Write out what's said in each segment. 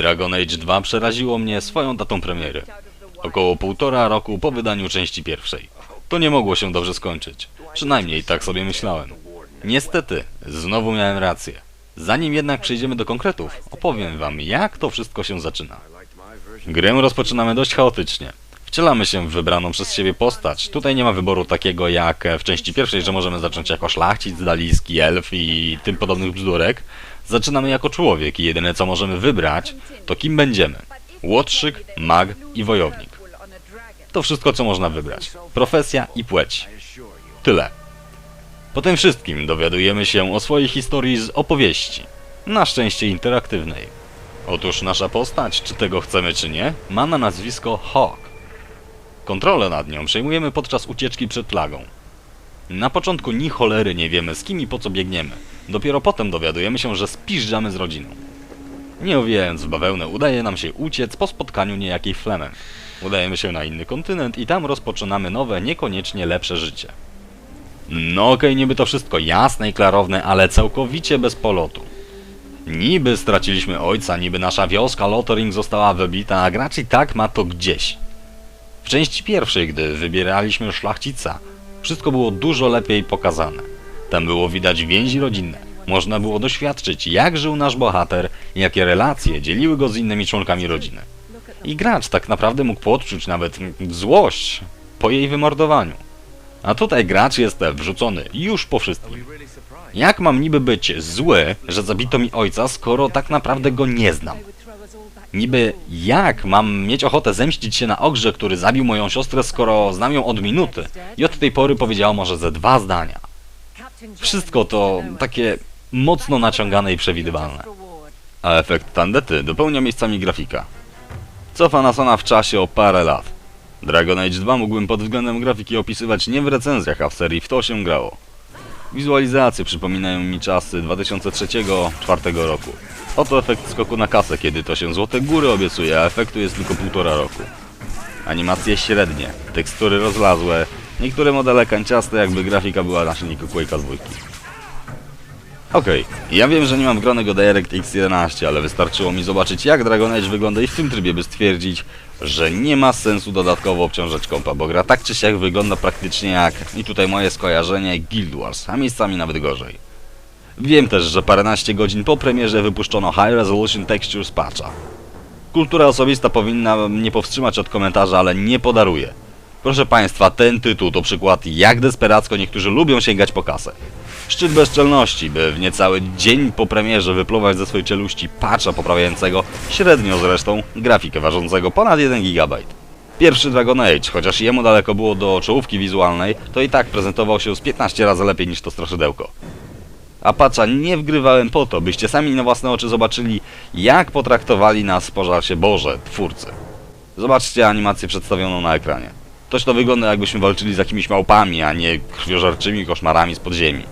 Dragon Age 2 przeraziło mnie swoją datą premiery. Około półtora roku po wydaniu części pierwszej. To nie mogło się dobrze skończyć. Przynajmniej tak sobie myślałem. Niestety, znowu miałem rację. Zanim jednak przejdziemy do konkretów, opowiem wam jak to wszystko się zaczyna. Grę rozpoczynamy dość chaotycznie. Wcielamy się w wybraną przez siebie postać. Tutaj nie ma wyboru takiego jak w części pierwszej, że możemy zacząć jako szlachcic, daliski, elf i tym podobnych bzdurek. Zaczynamy jako człowiek i jedyne co możemy wybrać, to kim będziemy. Łotrzyk, mag i wojownik. To wszystko co można wybrać. Profesja i płeć. Tyle. Po tym wszystkim dowiadujemy się o swojej historii z opowieści. Na szczęście interaktywnej. Otóż nasza postać, czy tego chcemy czy nie, ma na nazwisko Hawk. Kontrolę nad nią przejmujemy podczas ucieczki przed plagą. Na początku ni cholery nie wiemy z kim i po co biegniemy. Dopiero potem dowiadujemy się, że spiżdżamy z rodziną. Nie owijając w bawełnę, udaje nam się uciec po spotkaniu niejakiej Flemen. Udajemy się na inny kontynent i tam rozpoczynamy nowe, niekoniecznie lepsze życie. No okej, niby to wszystko jasne i klarowne, ale całkowicie bez polotu. Niby straciliśmy ojca, niby nasza wioska Lothering została wybita, a gracz i tak ma to gdzieś. W części pierwszej, gdy wybieraliśmy szlachcica, wszystko było dużo lepiej pokazane. Tam było widać więzi rodzinne. Można było doświadczyć, jak żył nasz bohater, jakie relacje dzieliły go z innymi członkami rodziny. I gracz tak naprawdę mógł poczuć nawet złość po jej wymordowaniu. A tutaj gracz jest wrzucony już po wszystkim. Jak mam niby być zły, że zabito mi ojca, skoro tak naprawdę go nie znam? Niby jak mam mieć ochotę zemścić się na ogrze, który zabił moją siostrę, skoro znam ją od minuty i od tej pory powiedziała może ze dwa zdania? Wszystko to takie mocno naciągane i przewidywalne. A efekt tandety dopełnia miejscami grafika. Cofa nas ona w czasie o parę lat. Dragon Age 2 mógłbym pod względem grafiki opisywać nie w recenzjach, a w serii w to się grało. Wizualizacje przypominają mi czasy 2003-2004 roku. Oto efekt skoku na kasę, kiedy to się złote góry obiecuje, a efektu jest tylko półtora roku. Animacje średnie, tekstury rozlazłe, niektóre modele kanciaste, jakby grafika była na silniku Quake'a 2. Okej, ja wiem, że nie mam wgranego DirectX 11, ale wystarczyło mi zobaczyć jak Dragon Age wygląda i w tym trybie, by stwierdzić, że nie ma sensu dodatkowo obciążać kompa, bo gra tak czy siak wygląda praktycznie jak, i tutaj moje skojarzenie, Guild Wars, a miejscami nawet gorzej. Wiem też, że paręnaście godzin po premierze wypuszczono High Resolution Textures Patcha. Kultura osobista powinna mnie powstrzymać od komentarza, ale nie podaruje. Proszę Państwa, ten tytuł to przykład jak desperacko niektórzy lubią sięgać po kasę. Szczyt bezczelności, by w niecały dzień po premierze wypluwać ze swojej czeluści patcha poprawiającego, średnio zresztą, grafikę ważącego ponad 1 GB. Pierwszy Dragon Age, chociaż jemu daleko było do czołówki wizualnej, to i tak prezentował się z 15 razy lepiej niż to straszydełko. A patcha nie wgrywałem po to, byście sami na własne oczy zobaczyli, jak potraktowali nas pożarcie Boże, twórcy. Zobaczcie animację przedstawioną na ekranie. Toś to wygląda jakbyśmy walczyli z jakimiś małpami, a nie krwiożerczymi koszmarami z podziemi.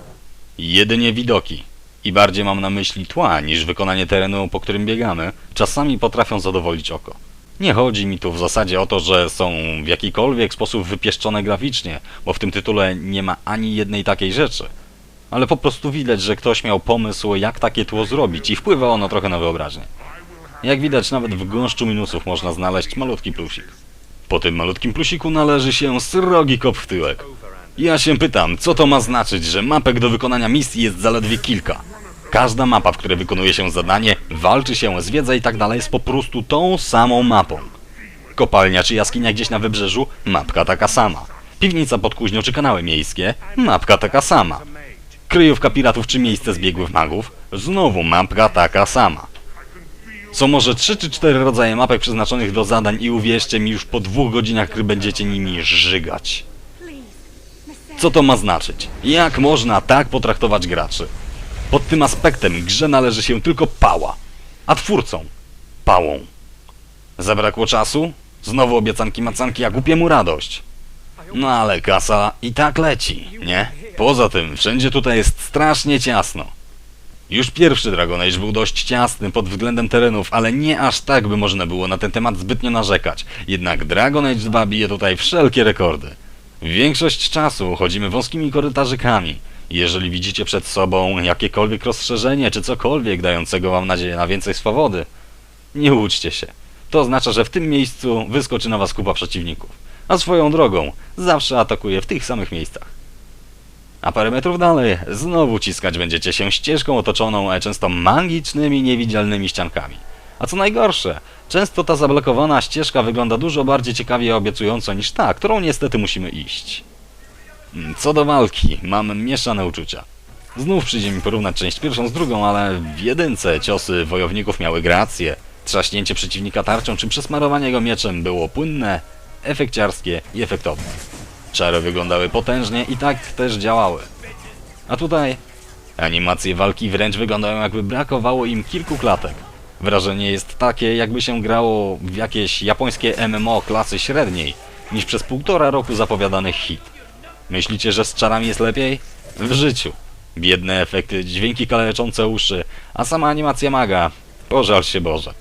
Jedynie widoki. I bardziej mam na myśli tła niż wykonanie terenu, po którym biegamy, czasami potrafią zadowolić oko. Nie chodzi mi tu w zasadzie o to, że są w jakikolwiek sposób wypieszczone graficznie, bo w tym tytule nie ma ani jednej takiej rzeczy. Ale po prostu widać, że ktoś miał pomysł, jak takie tło zrobić i wpływa ono trochę na wyobraźnię. Jak widać, nawet w gąszczu minusów można znaleźć malutki plusik. Po tym malutkim plusiku należy się srogi kop w tyłek. Ja się pytam, co to ma znaczyć, że mapek do wykonania misji jest zaledwie kilka? Każda mapa, w której wykonuje się zadanie, walczy się, zwiedza i tak dalej, jest po prostu tą samą mapą. Kopalnia czy jaskinia gdzieś na wybrzeżu, mapka taka sama. Piwnica pod kuźnią czy kanały miejskie, mapka taka sama. Kryjówka piratów czy miejsce zbiegłych magów, znowu mapka taka sama. Są może trzy czy cztery rodzaje mapek przeznaczonych do zadań i uwierzcie mi, już po dwóch godzinach gry będziecie nimi żygać. Co to ma znaczyć? Jak można tak potraktować graczy? Pod tym aspektem grze należy się tylko pała, a twórcom pałą. Zabrakło czasu? Znowu obiecanki macanki, a głupiemu radość. No ale kasa i tak leci, nie? Poza tym, wszędzie tutaj jest strasznie ciasno. Już pierwszy Dragon Age był dość ciasny pod względem terenów, ale nie aż tak by można było na ten temat zbytnio narzekać. Jednak Dragon Age 2 bije tutaj wszelkie rekordy. Większość czasu chodzimy wąskimi korytarzykami. Jeżeli widzicie przed sobą jakiekolwiek rozszerzenie czy cokolwiek dającego wam nadzieję na więcej swobody, Nie łudźcie się. To oznacza, że w tym miejscu wyskoczy na was kupa przeciwników. A swoją drogą, zawsze atakuje w tych samych miejscach. A parę metrów dalej znowu ciskać będziecie się ścieżką otoczoną często magicznymi, niewidzialnymi ściankami. A co najgorsze, często ta zablokowana ścieżka wygląda dużo bardziej ciekawie i obiecująco niż ta, którą niestety musimy iść. Mm, Co do walki, mam mieszane uczucia. Znów przyjdzie mi porównać część pierwszą z drugą, ale w jedynce ciosy wojowników miały grację, trzaśnięcie przeciwnika tarczą czy przesmarowanie go mieczem było płynne, efekciarskie i efektowne. Czary wyglądały potężnie i tak też działały. A tutaj animacje walki wręcz wyglądają jakby brakowało im kilku klatek. Wrażenie jest takie, jakby się grało w jakieś japońskie MMO klasy średniej, niż przez półtora roku zapowiadany hit. Myślicie, że z czarami jest lepiej? W życiu. Biedne efekty, dźwięki kaleczące uszy, a sama animacja maga. Pożal się Boże.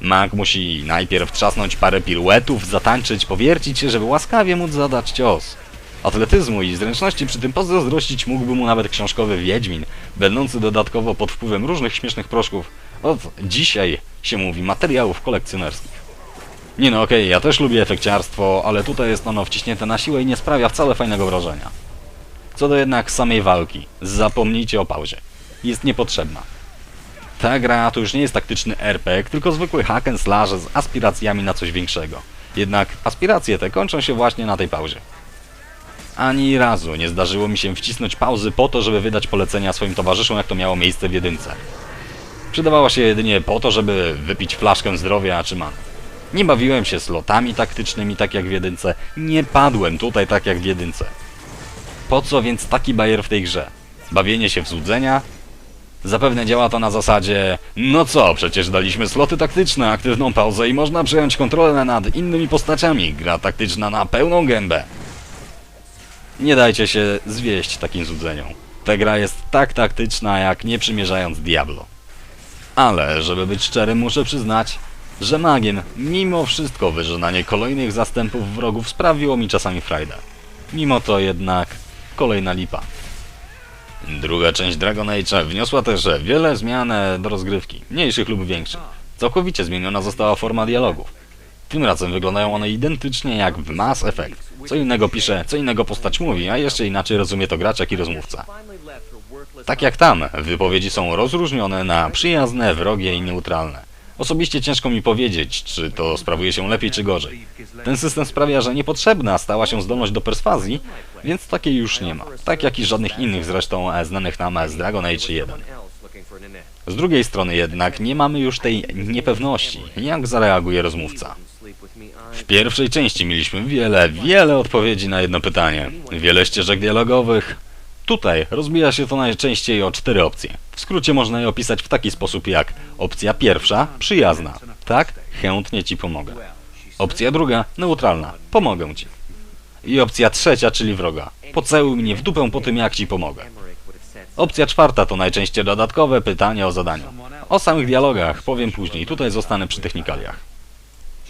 Mag musi najpierw trzasnąć parę piruetów, zatańczyć, powiercić się, żeby łaskawie móc zadać cios. Atletyzmu i zręczności przy tym pozazdrościć mógłby mu nawet książkowy Wiedźmin, będący dodatkowo pod wpływem różnych śmiesznych proszków od dzisiaj się mówi materiałów kolekcjonerskich. Nie no okej, ja też lubię efekciarstwo, ale tutaj jest ono wciśnięte na siłę i nie sprawia wcale fajnego wrażenia. Co do jednak samej walki, zapomnijcie o pauzie. Jest niepotrzebna. Ta gra to już nie jest taktyczny RPG, tylko zwykły hack and slash z aspiracjami na coś większego. Jednak aspiracje te kończą się właśnie na tej pauzie. Ani razu nie zdarzyło mi się wcisnąć pauzy po to, żeby wydać polecenia swoim towarzyszom, jak to miało miejsce w jedynce. Przydawała się jedynie po to, żeby wypić flaszkę zdrowia czy many. Nie bawiłem się slotami taktycznymi tak jak w jedynce, nie padłem tutaj tak jak w jedynce. Po co więc taki bajer w tej grze? Bawienie się w złudzenia? Zapewne działa to na zasadzie No co, przecież daliśmy sloty taktyczne, aktywną pauzę i można przejąć kontrolę nad innymi postaciami. Gra taktyczna na pełną gębę. Nie dajcie się zwieść takim złudzeniom. Ta gra jest tak taktyczna, jak nie przymierzając Diablo. Ale, żeby być szczerym, muszę przyznać, że magiem, mimo wszystko wyżynanie kolejnych zastępów wrogów sprawiło mi czasami frajdę. Mimo to jednak kolejna lipa. Druga część Dragon Age wniosła też wiele zmian do rozgrywki, mniejszych lub większych. Całkowicie zmieniona została forma dialogów. Tym razem wyglądają one identycznie jak w Mass Effect. Co innego pisze, co innego postać mówi, a jeszcze inaczej rozumie to gracz jak i rozmówca. Tak jak tam, wypowiedzi są rozróżnione na przyjazne, wrogie i neutralne. Osobiście ciężko mi powiedzieć, czy to sprawuje się lepiej czy gorzej. Ten system sprawia, że niepotrzebna stała się zdolność do perswazji, więc takiej już nie ma. Tak jak i żadnych innych zresztą e, znanych nam z Dragon Age 1. Z drugiej strony jednak nie mamy już tej niepewności, jak zareaguje rozmówca. W pierwszej części mieliśmy wiele, wiele odpowiedzi na jedno pytanie, wiele ścieżek dialogowych. Tutaj rozbija się to najczęściej o cztery opcje. W skrócie można je opisać w taki sposób jak opcja pierwsza, przyjazna. Tak, chętnie ci pomogę. Opcja druga, neutralna. Pomogę ci. I opcja trzecia, czyli wroga. Pocałuj mnie w dupę po tym, jak ci pomogę. Opcja czwarta to najczęściej dodatkowe pytania o zadaniu. O samych dialogach powiem później, tutaj zostanę przy technikaliach.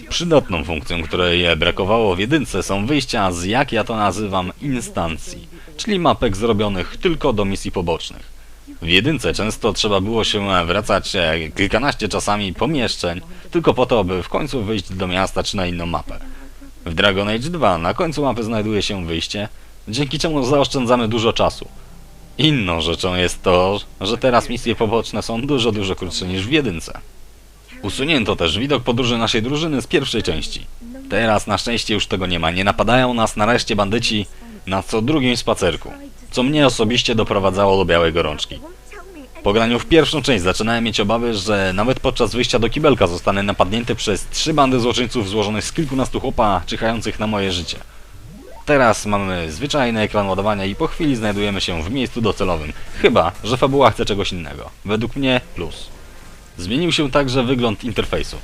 Przydatną funkcją, której brakowało w jedynce są wyjścia z, jak ja to nazywam, instancji, czyli mapek zrobionych tylko do misji pobocznych. W jedynce często trzeba było się wracać e, kilkanaście czasami pomieszczeń, tylko po to, by w końcu wyjść do miasta czy na inną mapę. W Dragon Age 2 na końcu mapy znajduje się wyjście, dzięki czemu zaoszczędzamy dużo czasu. Inną rzeczą jest to, że teraz misje poboczne są dużo, dużo krótsze niż w jedynce. Usunięto też widok podróży naszej drużyny z pierwszej części. Teraz na szczęście już tego nie ma, nie napadają nas nareszcie bandyci na co drugim spacerku, co mnie osobiście doprowadzało do białej gorączki. Po graniu w pierwszą część zaczynałem mieć obawy, że nawet podczas wyjścia do kibelka zostanę napadnięty przez trzy bandy złoczyńców złożonych z kilkunastu chłopa czyhających na moje życie. Teraz mamy zwyczajny ekran ładowania i po chwili znajdujemy się w miejscu docelowym. Chyba, że fabuła chce czegoś innego. Według mnie plus. Zmienił się także wygląd interfejsu.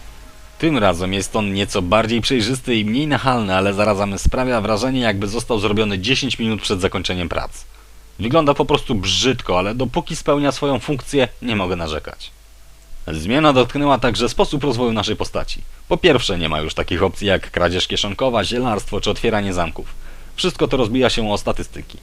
Tym razem jest on nieco bardziej przejrzysty i mniej nachalny, ale zarazem sprawia wrażenie jakby został zrobiony 10 minut przed zakończeniem prac. Wygląda po prostu brzydko, ale dopóki spełnia swoją funkcję, nie mogę narzekać. Zmiana dotknęła także sposób rozwoju naszej postaci. Po pierwsze, nie ma już takich opcji jak kradzież kieszonkowa, zielarstwo czy otwieranie zamków. Wszystko to rozbija się o statystyki.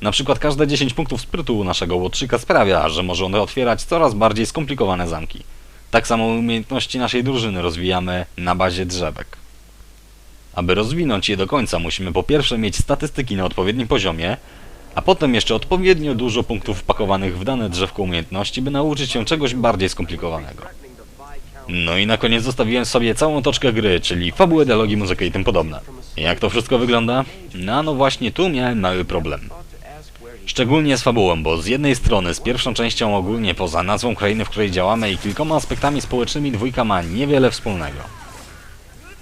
Na przykład każde 10 punktów sprytu naszego łotrzyka sprawia, że może on otwierać coraz bardziej skomplikowane zamki. Tak samo umiejętności naszej drużyny rozwijamy na bazie drzewek. Aby rozwinąć je do końca, musimy po pierwsze mieć statystyki na odpowiednim poziomie, a potem jeszcze odpowiednio dużo punktów wpakowanych w dane drzewko umiejętności, by nauczyć się czegoś bardziej skomplikowanego. No i na koniec zostawiłem sobie całą toczkę gry, czyli fabułę, dialogi, muzykę i tym podobne. Jak to wszystko wygląda? No, no właśnie tu miałem mały problem. Szczególnie z fabułą, bo z jednej strony z pierwszą częścią ogólnie poza nazwą krainy, w której działamy i kilkoma aspektami społecznymi dwójka ma niewiele wspólnego.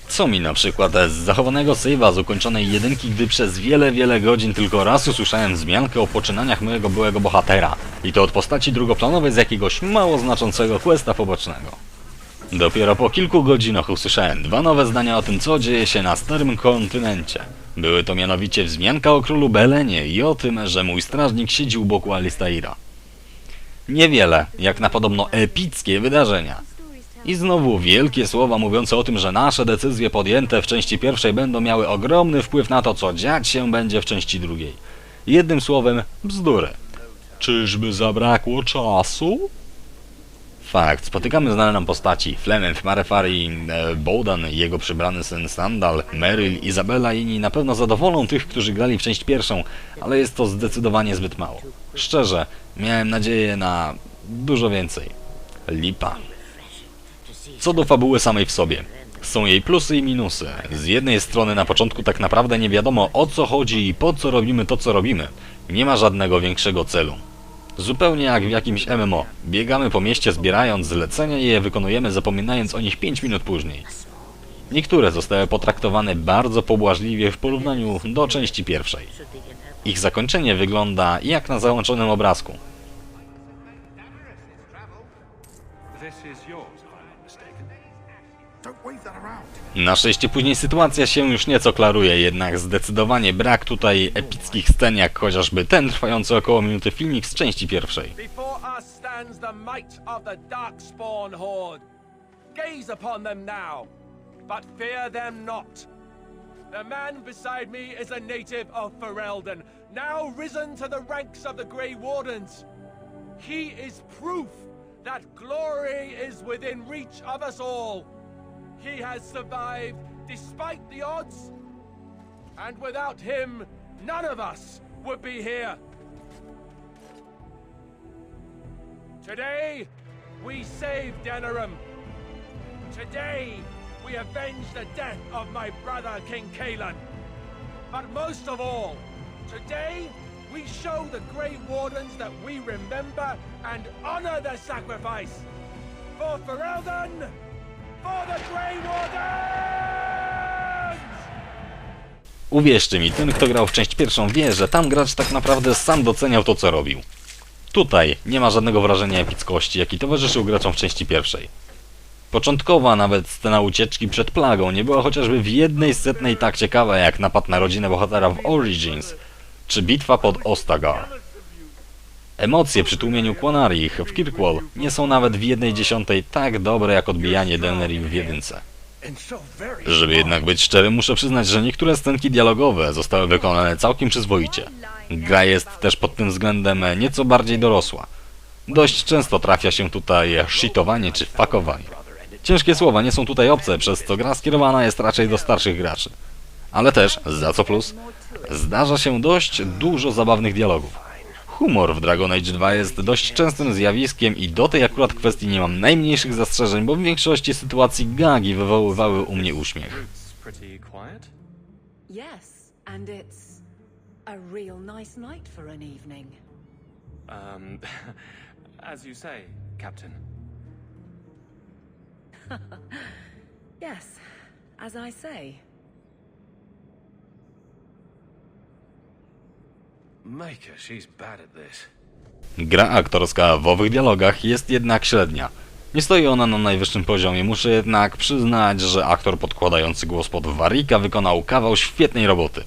Co mi na przykład z zachowanego save'a z ukończonej jedynki, gdy przez wiele, wiele godzin tylko raz usłyszałem wzmiankę o poczynaniach mojego byłego bohatera i to od postaci drugoplanowej z jakiegoś mało znaczącego questa pobocznego. Dopiero po kilku godzinach usłyszałem dwa nowe zdania o tym, co dzieje się na starym kontynencie. Były to mianowicie wzmianka o królu Belenie i o tym, że mój strażnik siedzi u boku Alistaira. Niewiele, jak na podobno epickie wydarzenia. I znowu wielkie słowa mówiące o tym, że nasze decyzje podjęte w części pierwszej będą miały ogromny wpływ na to, co dziać się będzie w części drugiej. Jednym słowem, bzdury. Czyżby zabrakło czasu? Fakt, spotykamy znane nam postaci Flemeth, Marefari, e, Bowden, jego przybrany syn Sandal, Meryl, Izabela i inni na pewno zadowolą tych, którzy grali w część pierwszą, ale jest to zdecydowanie zbyt mało. Szczerze, miałem nadzieję na dużo więcej. Lipa. Co do fabuły samej w sobie. Są jej plusy i minusy. Z jednej strony na początku tak naprawdę nie wiadomo o co chodzi i po co robimy to co robimy. Nie ma żadnego większego celu. Zupełnie jak w jakimś MMO. Biegamy po mieście zbierając zlecenia i je wykonujemy zapominając o nich 5 minut później. Niektóre zostały potraktowane bardzo pobłażliwie w porównaniu do części pierwszej. Ich zakończenie wygląda jak na załączonym obrazku. Na szczęście później sytuacja się już nieco klaruje, jednak zdecydowanie brak tutaj epickich scen jak chociażby ten trwający około minuty filmik z części pierwszej. Gaze upon them now, but fear them not. The man beside me is a native of Ferelden, now risen to the ranks of the Grey Wardens. He is proof that glory is within reach of us all. He has survived despite the odds, and without him, none of us would be here. Today, we save Denerim. Today, we avenge the death of my brother King Kaelan. But most of all, today, we show the Grey Wardens that we remember and honor their sacrifice. For Ferelden, Uwierzcie mi, ten kto grał w część pierwszą wie, że tam gracz tak naprawdę sam doceniał to co robił. Tutaj nie ma żadnego wrażenia epickości, jaki towarzyszył graczom w części pierwszej. Początkowa nawet scena ucieczki przed plagą nie była chociażby w jednej setnej tak ciekawa jak napad na rodzinę bohatera w Origins, czy bitwa pod Ostagar. Emocje przy tłumieniu Quanarich w Kirkwall nie są nawet w jednej dziesiątej tak dobre jak odbijanie Denerim w jedynce. Żeby jednak być szczery, muszę przyznać, że niektóre scenki dialogowe zostały wykonane całkiem przyzwoicie. Gra jest też pod tym względem nieco bardziej dorosła. Dość często trafia się tutaj shitowanie czy fakowanie. Ciężkie słowa nie są tutaj obce, przez co gra skierowana jest raczej do starszych graczy. Ale też, za co plus, zdarza się dość dużo zabawnych dialogów. Humor w Dragon Age 2 jest dość częstym zjawiskiem i do tej akurat kwestii nie mam najmniejszych zastrzeżeń, bo w większości sytuacji gagi wywoływały u mnie uśmiech. It's pretty quiet. Yes, and it's a real nice night for an evening. Um, as you say, Captain. Yes, as I say. Gra aktorska w owych dialogach jest jednak średnia. Nie stoi ona na najwyższym poziomie, muszę jednak przyznać, że aktor podkładający głos pod Warika wykonał kawał świetnej roboty.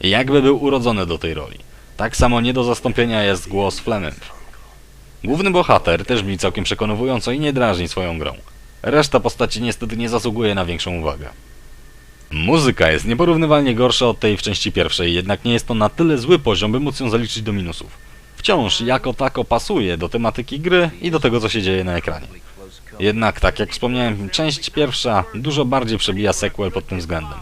Jakby był urodzony do tej roli. Tak samo nie do zastąpienia jest głos Flemeth. Główny bohater też brzmi całkiem przekonująco i nie drażni swoją grą. Reszta postaci niestety nie zasługuje na większą uwagę. Muzyka jest nieporównywalnie gorsza od tej w części pierwszej, jednak nie jest to na tyle zły poziom, by móc ją zaliczyć do minusów. Wciąż jako tako pasuje do tematyki gry i do tego co się dzieje na ekranie. Jednak, tak jak wspomniałem, część pierwsza dużo bardziej przebija sequel pod tym względem.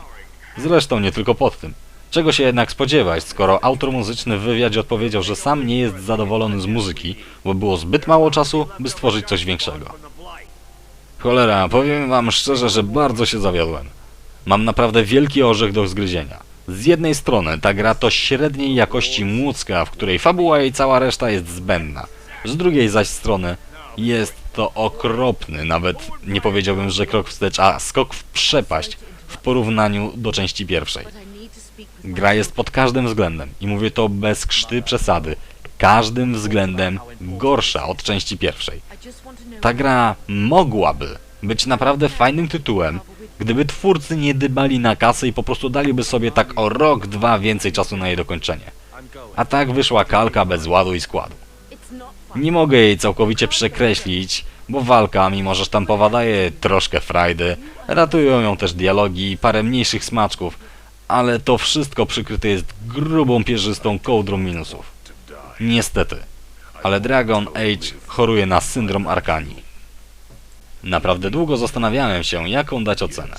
Zresztą nie tylko pod tym. Czego się jednak spodziewać, skoro autor muzyczny w wywiadzie odpowiedział, że sam nie jest zadowolony z muzyki, bo było zbyt mało czasu, by stworzyć coś większego. Cholera, powiem wam szczerze, że bardzo się zawiodłem. Mam naprawdę wielki orzech do zgryzienia. Z jednej strony ta gra to średniej jakości młódzka, w której fabuła i cała reszta jest zbędna. Z drugiej zaś strony jest to okropny, nawet nie powiedziałbym, że krok wstecz, a skok w przepaść w porównaniu do części pierwszej. Gra jest pod każdym względem i mówię to bez krzty przesady. Każdym względem gorsza od części pierwszej. Ta gra mogłaby być naprawdę fajnym tytułem, gdyby twórcy nie dybali na kasę i po prostu daliby sobie tak o rok, dwa więcej czasu na jej dokończenie. A tak wyszła kalka bez ładu i składu. Nie mogę jej całkowicie przekreślić, bo walka, mimo że sztampowa daje troszkę frajdy, ratują ją też dialogi i parę mniejszych smaczków, ale to wszystko przykryte jest grubą, pierzystą kołdrą minusów. Niestety, ale Dragon Age choruje na syndrom Arkanii. Naprawdę długo zastanawiałem się, jaką dać ocenę.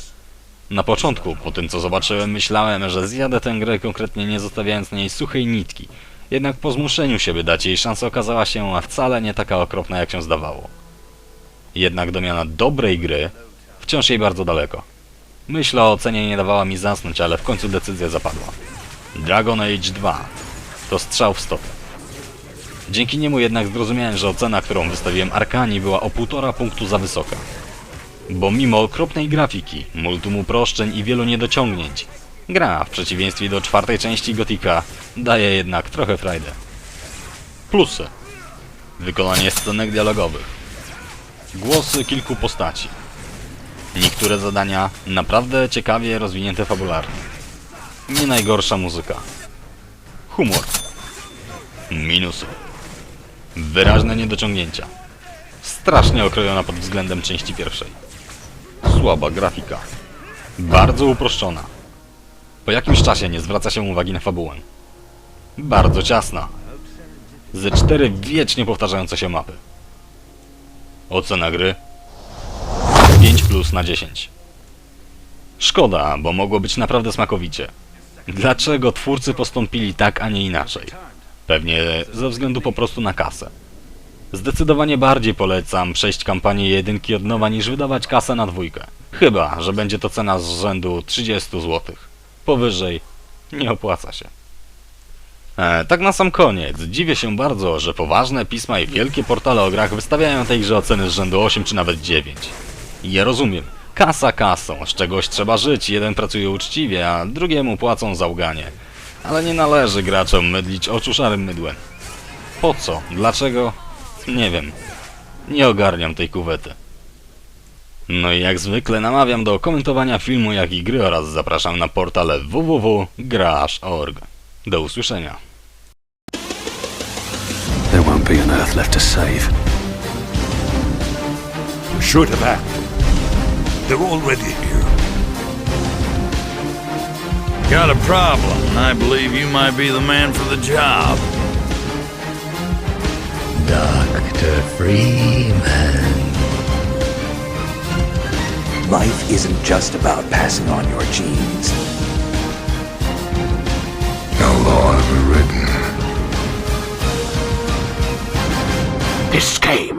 Na początku, po tym co zobaczyłem, myślałem, że zjadę tę grę konkretnie nie zostawiając na niej suchej nitki. Jednak po zmuszeniu się, by dać jej szansę, okazała się wcale nie taka okropna, jak się zdawało. Jednak do miana dobrej gry wciąż jej bardzo daleko. Myśl o ocenie nie dawała mi zasnąć, ale w końcu decyzja zapadła. Dragon Age 2 to strzał w stopę. Dzięki niemu jednak zrozumiałem, że ocena, którą wystawiłem Arkanii była o półtora punktu za wysoka. Bo mimo okropnej grafiki, multum uproszczeń i wielu niedociągnięć, gra, w przeciwieństwie do czwartej części Gotika, daje jednak trochę frajdę. Plusy. Wykonanie scenek dialogowych. Głosy kilku postaci. Niektóre zadania naprawdę ciekawie rozwinięte fabularnie. Nie najgorsza muzyka. Humor. Minusy. Wyraźne niedociągnięcia. Strasznie okrojona pod względem części pierwszej. Słaba grafika. Bardzo uproszczona. Po jakimś czasie nie zwraca się uwagi na fabułę. Bardzo ciasna. Ze cztery wiecznie powtarzające się mapy. Ocena gry 5 plus na 10. Szkoda, bo mogło być naprawdę smakowicie. Dlaczego twórcy postąpili tak, a nie inaczej? Pewnie ze względu po prostu na kasę. Zdecydowanie bardziej polecam przejść kampanię jedynki od nowa niż wydawać kasę na dwójkę. Chyba, że będzie to cena z rzędu 30 zł. Powyżej nie opłaca się. E, tak na sam koniec, dziwię się bardzo, że poważne pisma i wielkie portale o grach wystawiają tej grze oceny z rzędu 8 czy nawet 9. Ja rozumiem, kasa kasą, z czegoś trzeba żyć, jeden pracuje uczciwie, a drugiemu płacą za uganie. Ale nie należy graczom mydlić oczu szarym mydłem. Po co? Dlaczego? Nie wiem. Nie ogarniam tej kuwety. No i jak zwykle namawiam do komentowania filmu jak i gry oraz zapraszam na portale www.grasz.org. Do usłyszenia. There won't be an Earth left to save. Should have acted. They're already here. Got a problem, I believe you might be the man for the job. Dr. Freeman. Life isn't just about passing on your genes. No law ever written. This game is crap.